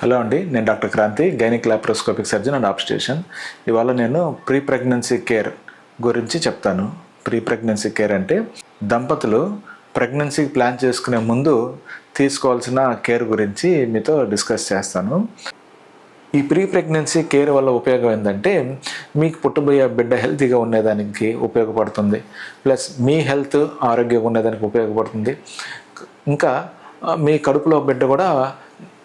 Hello అండి నేను doctor Kranthi gynaec laparoscopic surgeon and obstetrician ఇవాళ నేను ప్రీ ప్రెగ్నెన్సీ కేర్ గురించి చెప్తాను. ప్రీ ప్రెగ్నెన్సీ కేర్ అంటే దంపతులు ప్రెగ్నెన్సీ ప్లాన్ చేసుకునే ముందు తీసుకోవాల్సిన కేర్ గురించి మీతో డిస్కస్ చేస్తాను. ఈ ప్రీ ప్రెగ్నెన్సీ కేర్ వల్ల ఉపయోగం ఏంటంటే మీకు పుట్టబోయే బిడ్డ హెల్తీగా ఉండేదానికి ఉపయోగపడుతుంది. ప్లస్ మీ హెల్త్ ఆరోగ్యంగా ఉండేదానికి ఉపయోగపడుతుంది. ఇంకా మీ కడుపులో బిడ్డ కూడా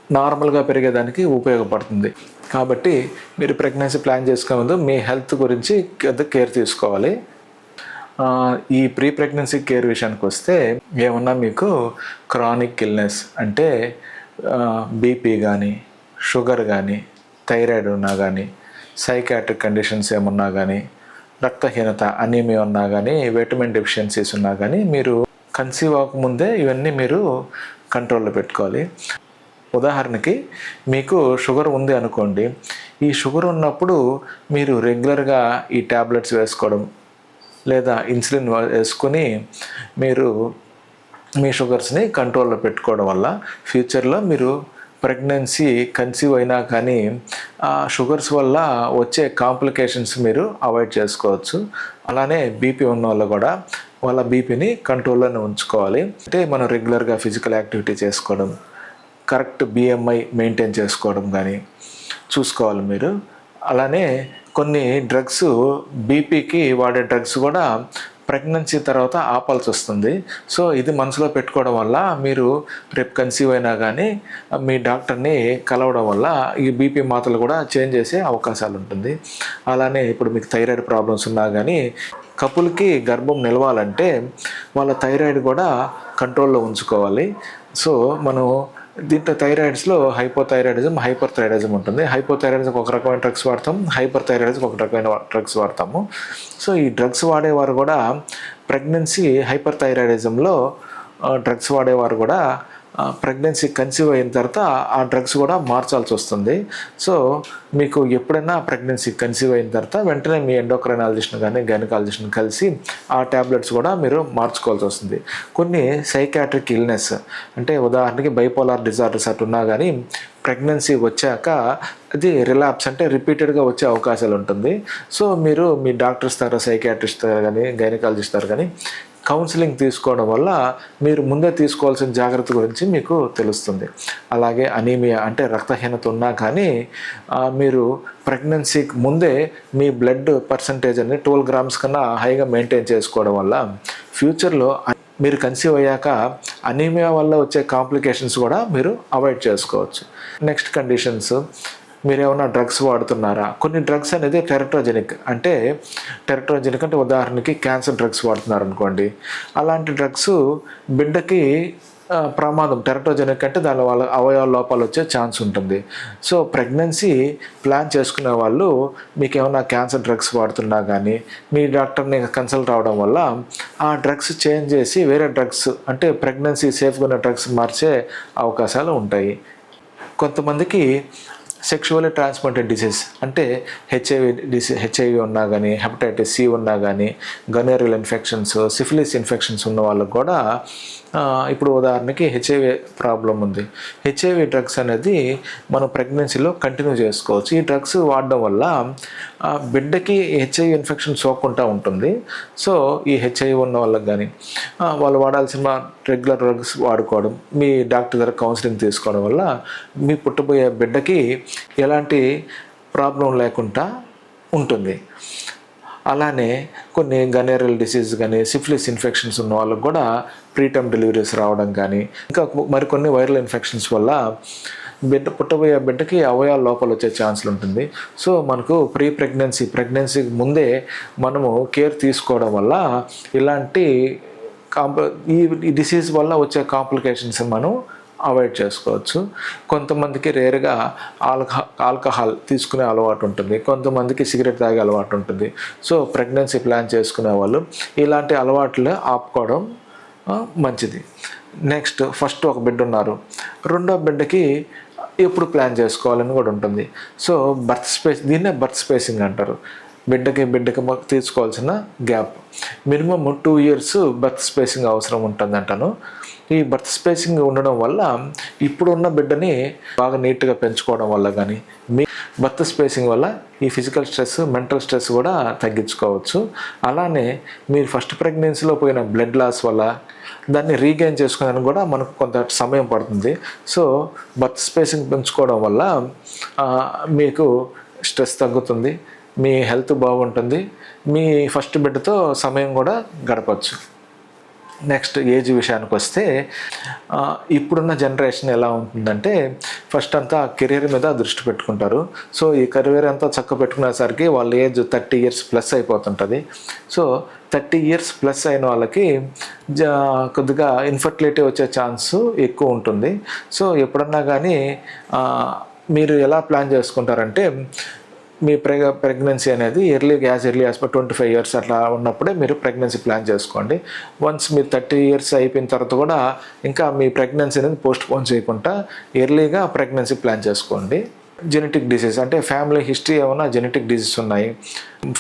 నార్మల్గా పెరిగేదానికి ఉపయోగపడుతుంది. కాబట్టి మీరు ప్రెగ్నెన్సీ ప్లాన్ చేసుకునే ముందు మీ హెల్త్ గురించి కేర్ తీసుకోవాలి. ఈ ప్రీ ప్రెగ్నెన్సీ కేర్ విషయానికి వస్తే ఏమన్నా మీకు క్రానిక్ ఇల్నెస్ అంటే బీపీ కానీ షుగర్ కానీ థైరాయిడ్ ఉన్నా కానీ సైకాట్రిక్ కండిషన్స్ ఏమున్నా కానీ రక్తహీనత అనీమియా ఉన్నా కానీ విటమిన్ డెఫిషియన్సీస్ ఉన్నా కానీ మీరు కన్సీవ్ అవ్వకముందే ఇవన్నీ మీరు కంట్రోల్లో పెట్టుకోవాలి. ఉదాహరణకి మీకు షుగర్ ఉంది అనుకోండి ఈ షుగర్ ఉన్నప్పుడు మీరు రెగ్యులర్గా ఈ ట్యాబ్లెట్స్ వేసుకోవడం లేదా ఇన్సులిన్ వేసుకొని మీరు మీ షుగర్స్ని కంట్రోల్లో పెట్టుకోవడం వల్ల ఫ్యూచర్లో మీరు ప్రెగ్నెన్సీ కన్సీవ్ అయినా కానీ ఆ షుగర్స్ వల్ల వచ్చే కాంప్లికేషన్స్ మీరు అవాయిడ్ చేసుకోవచ్చు. అలానే బీపీ ఉన్న వాళ్ళు కూడా వాళ్ళ బీపీని కంట్రోల్లోనే ఉంచుకోవాలి. అంటే మనం రెగ్యులర్గా ఫిజికల్ యాక్టివిటీ చేసుకోవడం కరెక్ట్ బిఎంఐ మెయింటైన్ చేసుకోవడం కానీ చూసుకోవాలి మీరు. అలానే కొన్ని డ్రగ్స్ బీపీకి వాడే డ్రగ్స్ కూడా ప్రెగ్నెన్సీ తర్వాత ఆపాల్సి వస్తుంది. సో ఇది మనసులో పెట్టుకోవడం వల్ల మీరు రేపు కన్సీవ్ అయినా కానీ మీ డాక్టర్ని కలవడం వల్ల ఈ బీపీ మాత్రలు కూడా చేంజ్ చేసే అవకాశాలు ఉంటుంది. అలానే ఇప్పుడు మీకు థైరాయిడ్ ప్రాబ్లమ్స్ ఉన్నా కానీ కపుల్కి గర్భం నిలవాలంటే వాళ్ళ థైరాయిడ్ కూడా కంట్రోల్లో ఉంచుకోవాలి. సో మనం దీంట్లో థైరాయిడ్స్లో హైపోథైరాయిడిజం హైపర్ థైరాయిడిజం ఉంటుంది. హైపోథైరాయిడిజం ఒక రకమైన డ్రగ్స్ వాడతాం. హైపర్ థైరాయిడిజం ఒక రకమైన డ్రగ్స్ వాడతాము. సో ఈ డ్రగ్స్ వాడేవారు కూడా ప్రెగ్నెన్సీ హైపర్ థైరాయిడిజంలో డ్రగ్స్ వాడేవారు కూడా ప్రెగ్నెన్సీ కన్సీవ్ అయిన తర్వాత ఆ డ్రగ్స్ కూడా మార్చాల్సి వస్తుంది. సో మీకు ఎప్పుడైనా ప్రెగ్నెన్సీ కన్సీవ్ అయిన తర్వాత వెంటనే మీ ఎండోక్రైనాలజిస్ట్ని కానీ గైనకాలజిస్ట్ని కలిసి ఆ ట్యాబ్లెట్స్ కూడా మీరు మార్చుకోవాల్సి వస్తుంది. కొన్ని సైకాట్రిక్ ఇల్నెస్ అంటే ఉదాహరణకి బైపోలార్ డిజార్డర్స్ అటు ఉన్నా కానీ ప్రెగ్నెన్సీ వచ్చాక అది రిలాప్స్ అంటే రిపీటెడ్గా వచ్చే అవకాశాలు ఉంటుంది. సో మీరు మీ డాక్టర్స్ ద్వారా సైకాట్రిస్ట్ దగ్గర కానీ గైనకాలజిస్ట్ ద్వారా కానీ కౌన్సిలింగ్ తీసుకోవడం వల్ల మీరు ముందే తీసుకోవాల్సిన జాగ్రత్త గురించి మీకు తెలుస్తుంది. అలాగే అనీమియా అంటే రక్తహీనత ఉన్నా కానీ మీరు ప్రెగ్నెన్సీకి ముందే మీ బ్లడ్ పర్సంటేజ్ అనేది ట్వెల్వ్ గ్రామ్స్ కన్నా హైగా మెయింటైన్ చేసుకోవడం వల్ల ఫ్యూచర్లో మీరు కన్సీవ్ అయ్యాక అనీమియా వల్ల వచ్చే కాంప్లికేషన్స్ కూడా మీరు అవాయిడ్ చేసుకోవచ్చు. నెక్స్ట్ కండిషన్స్ మీరేమన్నా డ్రగ్స్ వాడుతున్నారా? కొన్ని డ్రగ్స్ అనేది టెరట్రోజెనిక్ అంటే టెరట్రోజెనిక్ అంటే ఉదాహరణకి క్యాన్సర్ డ్రగ్స్ వాడుతున్నారు అనుకోండి అలాంటి డ్రగ్స్ బిడ్డకి ప్రమాదం టెరటోజెనిక్ అంటే దాని వాళ్ళ అవయవ లోపాలు వచ్చే ఛాన్స్ ఉంటుంది. సో ప్రెగ్నెన్సీ ప్లాన్ చేసుకునే వాళ్ళు మీకు ఏమైనా క్యాన్సర్ డ్రగ్స్ వాడుతున్నా కానీ మీ డాక్టర్ని కన్సల్ట్ అవడం వల్ల ఆ డ్రగ్స్ చేంజ్ చేసి వేరే డ్రగ్స్ అంటే ప్రెగ్నెన్సీ సేఫ్గా ఉన్న డ్రగ్స్ మార్చే అవకాశాలు ఉంటాయి. కొంతమందికి సెక్షువల్లీ ట్రాన్స్మిటెడ్ డిసీజ్ అంటే హెచ్ఐవి డిసీ హెచ్ఐవి ఉన్నా కానీ హెపటైటిస్ సి ఉన్నా కానీ గనేరియల్ ఇన్ఫెక్షన్స్ సిఫిలిస్ ఇన్ఫెక్షన్స్ ఉన్న వాళ్ళకు కూడా ఇప్పుడు ఉదాహరణకి హెచ్ఐవి ప్రాబ్లం ఉంది. హెచ్ఐవి డ్రగ్స్ అనేది మనం ప్రెగ్నెన్సీలో కంటిన్యూ చేసుకోవచ్చు. ఈ డ్రగ్స్ వాడడం వల్ల బిడ్డకి హెచ్ఐ ఇన్ఫెక్షన్ సోకుండా ఉంటుంది. సో ఈ హెచ్ఐ ఉన్న వాళ్ళకి కానీ వాళ్ళు వాడాల్సిన రెగ్యులర్ డ్రగ్స్ వాడుకోవడం మీ డాక్టర్ దగ్గర కౌన్సిలింగ్ తీసుకోవడం వల్ల మీ పుట్టబోయే బిడ్డకి ఎలాంటి ప్రాబ్లం లేకుండా ఉంటుంది. అలానే కొన్ని గనేరల్ డిసీజ్ కానీ సిఫిలిస్ ఇన్ఫెక్షన్స్ ఉన్న వాళ్ళకు కూడా ప్రీటర్మ్ డెలివరీస్ రావడం కానీ ఇంకా మరికొన్ని వైరల్ ఇన్ఫెక్షన్స్ వల్ల బిడ్డ పుట్టబోయే బిడ్డకి అవయవాల లోపల వచ్చే ఛాన్సులు ఉంటుంది. సో మనకు ప్రీ ప్రెగ్నెన్సీ ప్రెగ్నెన్సీకి ముందే మనము కేర్ తీసుకోవడం వల్ల ఇలాంటి కాంప ఈ డిసీజ్ వల్ల వచ్చే కాంప్లికేషన్స్ మనం అవాయిడ్ చేసుకోవచ్చు. కొంతమందికి రేర్గా ఆల్కహా ఆల్కహాల్ తీసుకునే అలవాటు ఉంటుంది. కొంతమందికి సిగరెట్ తాగే అలవాటు ఉంటుంది. సో ప్రెగ్నెన్సీ ప్లాన్ చేసుకునే వాళ్ళు ఇలాంటి అలవాట్లు ఆపుకోవడం మంచిది. నెక్స్ట్ ఫస్ట్ ఒక బిడ్డ ఉన్నారు. రెండో బిడ్డకి ఎప్పుడు ప్లాన్ చేసుకోవాలని కూడా ఉంటుంది. సో బర్త్ స్పేస్ దీన్నే బర్త్ స్పేసింగ్ అంటారు. బిడ్డకి బిడ్డకి మాకు తీసుకోవాల్సిన gap. Minimum two years birth spacing అవసరం ఉంటుంది అంటాను ఈ బర్త్ స్పేసింగ్ ఉండడం వల్ల ఇప్పుడున్న బిడ్డని బాగా నీట్గా పెంచుకోవడం వల్ల కానీ మీ బర్త్ స్పేసింగ్ వల్ల ఈ ఫిజికల్ స్ట్రెస్ మెంటల్ స్ట్రెస్ కూడా తగ్గించుకోవచ్చు. అలానే మీరు ఫస్ట్ ప్రెగ్నెన్సీలో పోయిన బ్లడ్ లాస్ వల్ల దాన్ని రీగెయిన్ చేసుకోవడానికి కూడా మనకు కొంత సమయం పడుతుంది. సో బర్త్ స్పేసింగ్ పెంచుకోవడం వల్ల మీకు స్ట్రెస్ తగ్గుతుంది మీ హెల్త్ బాగుంటుంది మీ ఫస్ట్ బిడ్డతో సమయం కూడా గడపచ్చు. నెక్స్ట్ ఏజ్ విషయానికి వస్తే ఇప్పుడున్న జనరేషన్ ఎలా ఉంటుందంటే ఫస్ట్ అంతా కెరీర్ మీద దృష్టి పెట్టుకుంటారు. సో ఈ కెరీర్ అంతా చక్క పెట్టుకునేసరికి వాళ్ళ ఏజ్ థర్టీ ఇయర్స్ ప్లస్ అయిపోతుంటుంది. సో థర్టీ ఇయర్స్ ప్లస్ అయిన వాళ్ళకి కొద్దిగా ఇన్ఫర్టిలిటీ వచ్చే ఛాన్స్ ఎక్కువ ఉంటుంది. సో ఎప్పుడన్నా కానీ మీరు ఎలా ప్లాన్ చేసుకుంటారంటే మీ ప్రెగ ప్రెగ్నెన్సీ అనేది early as early as twenty five years అట్లా ఉన్నప్పుడే మీరు ప్రెగ్నెన్సీ ప్లాన్ చేసుకోండి. వన్స్ మీరు థర్టీ ఇయర్స్ అయిపోయిన తర్వాత కూడా ఇంకా మీ ప్రెగ్నెన్సీ అనేది పోస్ట్ పోన్ చేయకుండా ఎర్లీగా ప్రెగ్నెన్సీ ప్లాన్ చేసుకోండి. జెనెటిక్ డిసీజ్ అంటే ఫ్యామిలీ హిస్టరీ ఏమైనా జెనెటిక్ డిసీజ్ ఉన్నాయి.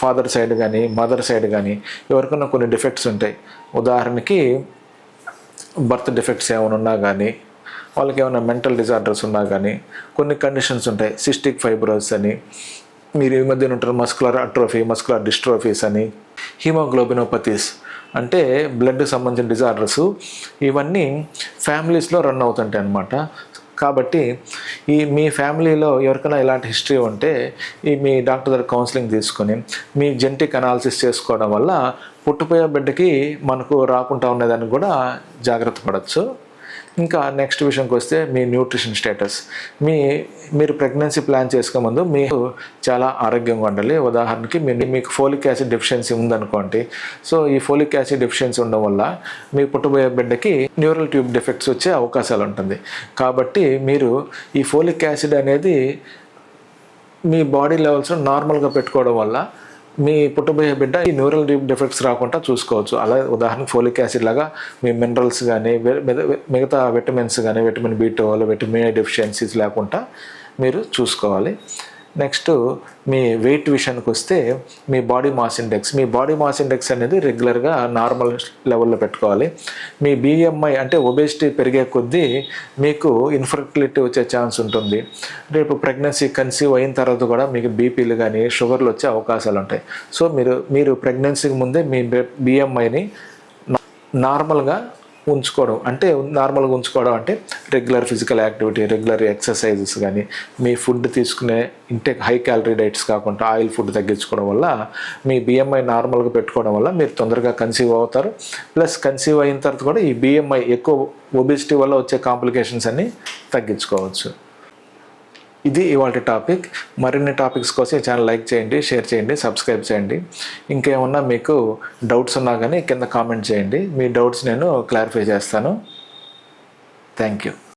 ఫాదర్ సైడ్ కానీ మదర్ సైడ్ కానీ ఎవరికైనా కొన్ని డిఫెక్ట్స్ ఉంటాయి. ఉదాహరణకి బర్త్ డిఫెక్ట్స్ ఏమైనా ఉన్నా కానీ వాళ్ళకి ఏమైనా మెంటల్ డిజార్డర్స్ ఉన్నా కానీ కొన్ని కండిషన్స్ ఉంటాయి. సిస్టిక్ ఫైబ్రోస్ అని మీరు ఈ మధ్యన ఉంటారు మస్కులర్ అట్రోఫీ మస్కులర్ డిస్ట్రోఫీస్ అని హీమోగ్లోబినోపతీస్ అంటే బ్లడ్ సంబంధించిన డిజార్డర్స్ ఇవన్నీ ఫ్యామిలీస్లో రన్ అవుతుంటాయి అన్నమాట. కాబట్టి ఈ మీ ఫ్యామిలీలో ఎవరికైనా ఇలాంటి హిస్టరీ ఉంటే ఈ మీ డాక్టర్ దగ్గర కౌన్సిలింగ్ తీసుకొని మీ జెంటిక్ అనాలిసిస్ చేసుకోవడం వల్ల పుట్టిపోయే బిడ్డకి మనకు రాకుండా ఉన్నదాన్ని కూడా జాగ్రత్త పడవచ్చు ఇంకా నెక్స్ట్ విషయంకి వస్తే మీ న్యూట్రిషన్ స్టేటస్ మీ మీరు ప్రెగ్నెన్సీ ప్లాన్ చేసుకునే ముందు మీకు చాలా ఆరోగ్యంగా ఉండాలి. ఉదాహరణకి మీ మీకు ఫోలిక్ యాసిడ్ డెఫిషియన్సీ ఉందనుకోండి. సో ఈ ఫోలిక్ యాసిడ్ డెఫిషియన్సీ ఉండడం వల్ల మీ పుట్టబోయే బిడ్డకి న్యూరల్ ట్యూబ్ డిఫెక్ట్స్ వచ్చే అవకాశాలు ఉంటుంది. కాబట్టి మీరు ఈ ఫోలిక్ యాసిడ్ అనేది మీ బాడీ లెవెల్స్ నార్మల్గా పెట్టుకోవడం వల్ల మీ పుట్టబోయే బిడ్డ ఈ న్యూరల్ డిఫెక్ట్స్ రాకుండా చూసుకోవచ్చు. అలా ఉదాహరణకు ఫోలిక్ యాసిడ్ లాగా మీ మినరల్స్ కానీ మిగతా విటమిన్స్ కానీ vitamin B twelve vitamin A deficiencies లేకుండా మీరు చూసుకోవాలి. నెక్స్ట్ మీ వెయిట్ విషయానికి వస్తే మీ బాడీ మాస్ ఇండెక్స్. మీ బాడీ మాస్ ఇండెక్స్ అనేది రెగ్యులర్గా నార్మల్ లెవెల్లో పెట్టుకోవాలి. మీ బిఎంఐ అంటే ఒబేసిటీ పెరిగే కొద్దీ మీకు ఇన్ఫర్టిలిటీ వచ్చే ఛాన్స్ ఉంటుంది. రేపు ప్రెగ్నెన్సీ కన్సీవ్ అయిన తర్వాత కూడా మీకు బీపీలు కానీ షుగర్లు వచ్చే అవకాశాలు ఉంటాయి. సో మీరు మీరు ప్రెగ్నెన్సీకి ముందే మీ బిఎంఐని నార్మల్గా ఉంచుకోవడం. అంటే నార్మల్గా ఉంచుకోవడం అంటే regular physical activity regular exercises కానీ మీ ఫుడ్ తీసుకునే ఇంటేక్ హై క్యాలరీ డైట్స్ కాకుండా ఆయిల్ ఫుడ్ తగ్గించుకోవడం వల్ల మీ బిఎంఐ నార్మల్గా పెట్టుకోవడం వల్ల మీరు తొందరగా కన్సీవ్ అవుతారు. ప్లస్ కన్సీవ్ అయిన తర్వాత కూడా ఈ బిఎంఐ ఎక్కువ ఒబిసిటీ వల్ల వచ్చే కాంప్లికేషన్స్ అన్నీ తగ్గించుకోవచ్చు. ఇది ఇవాళ టాపిక్. మరిన్ని టాపిక్స్ కోసం ఈ ఛానల్ లైక్ చేయండి షేర్ చేయండి సబ్స్క్రైబ్ చేయండి. ఇంకేమన్నా మీకు డౌట్స్ ఉన్నా కానీ కింద కామెంట్ చేయండి. మీ డౌట్స్ నేను క్లారిఫై చేస్తాను. Thank you.